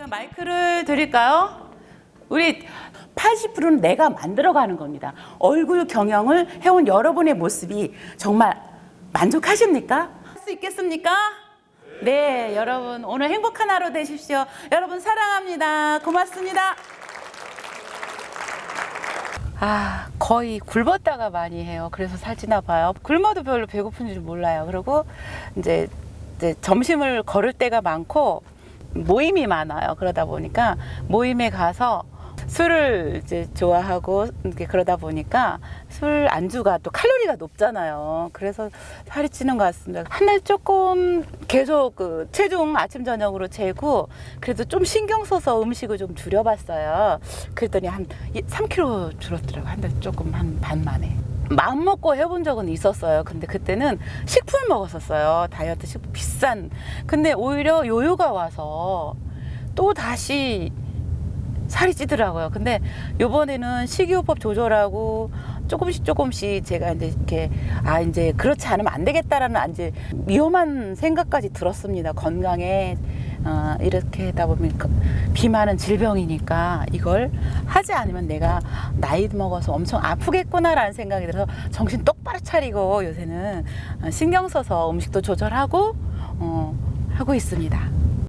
그럼 마이크를 드릴까요? 우리 80%는 내가 만들어가는 겁니다. 얼굴 경영을 해온 여러분의 모습이 정말 만족하십니까? 할 수 있겠습니까? 네, 여러분 오늘 행복한 하루 되십시오. 여러분 사랑합니다. 고맙습니다. 아, 거의 굶었다가 많이 해요. 그래서 살찌나 봐요. 굶어도 별로 배고픈 줄 몰라요. 그리고 이제, 이제 점심을 걸을 때가 많고 모임이 많아요. 그러다 보니까 모임에 가서 술을 이제 좋아하고 이렇게 그러다 보니까 술 안주가 또 칼로리가 높잖아요. 그래서 살이 찌는 것 같습니다. 한 달 조금 계속 그 체중 아침 저녁으로 재고 그래도 좀 신경 써서 음식을 좀 줄여봤어요. 그랬더니 한 3kg 줄었더라고요. 한달 조금 한 반 만에. 마음 먹고 해본 적은 있었어요. 근데 그때는 식품을 먹었었어요. 다이어트 식품 비싼. 근데 오히려 요요가 와서 또 다시 살이 찌더라고요. 근데 요번에는 식이요법 조절하고 조금씩 조금씩 제가 이제 이렇게 아 이제 그렇지 않으면 안 되겠다라는 이제 위험한 생각까지 들었습니다. 건강에 어, 이렇게 하다 보면 그 비만은 질병이니까 이걸 하지 않으면 내가 나이 먹어서 엄청 아프겠구나라는 생각이 들어서 정신 똑바로 차리고 요새는 어, 신경 써서 음식도 조절하고 어, 하고 있습니다.